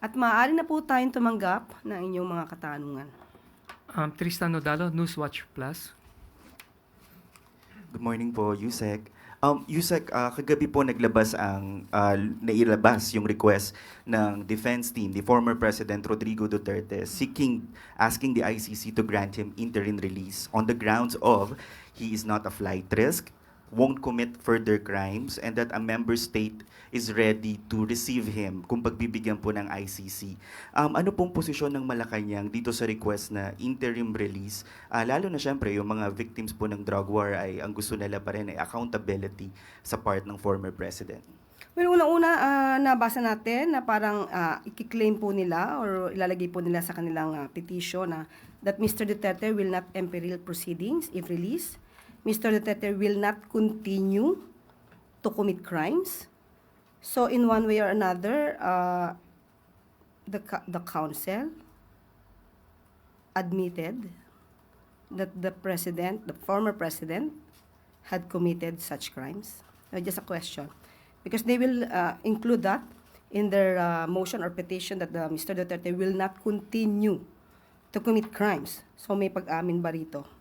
At maaari na po tayong tumanggap ng inyong mga katanungan. Um, Tristan Nodalo, Newswatch Plus. Good morning po, Yusek. Um, Yusek, ah, kagabi po naglabas ang, ah, nailabas yung request ng defense team, the former President Rodrigo Duterte, seeking, asking the ICC to grant him interim release on the grounds of he is not a flight risk, won't commit further crimes, and that a member state is ready to receive him kung pagbibigyan po ng ICC. Um, ano pong posisyon ng Malacanang dito sa request na interim release? Ah, lalo na syempre, yung mga victims po ng drug war ay ang gusto nila pa rin ay accountability sa part ng former president. Well, unang-una, ah, nabasa natin na parang ah, ikiklaim po nila or ilalagay po nila sa kanilang ah, petition na that Mr. Duterte will not imperil proceedings if released. Mr. Duterte will not continue to commit crimes. So in one way or another, uh, the, the council admitted that the president, the former president, had committed such crimes? Uh, just a question. Because they will uh, include that in their uh, motion or petition that the Mr. Duterte will not continue to commit crimes. So may pag-amin ba rito?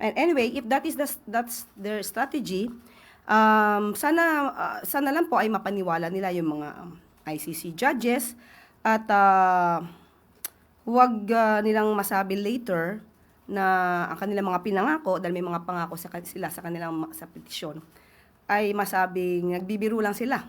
And anyway, if that is the, that's their strategy, um, sana uh, sana lang po ay mapaniwala nila yung mga ICC judges at uh, huwag uh, nilang masabi later na ang kanilang mga pinangako dahil may mga pangako sa sila sa kanilang sa petisyon ay masabing nagbibiro lang sila.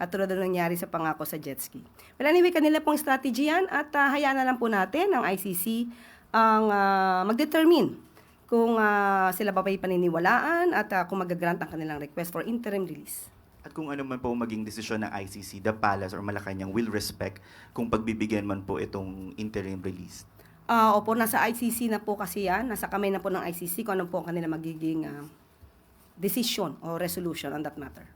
Katulad ng nangyari sa pangako sa jet ski. Well, anyway, kanila pong strategy yan at uh, hayaan na lang po natin ang ICC ang ah, mag-determine kung ah, sila ba ba'y paniniwalaan at ah, kung mag-grant ang kanilang request for interim release. At kung ano man po maging desisyon ng ICC, the Palace or Malacanang will respect kung pagbibigyan man po itong interim release. Ah, opo, nasa ICC na po kasi yan. Nasa kamay na po ng ICC kung ano po ang kanilang magiging ah, decision or resolution on that matter.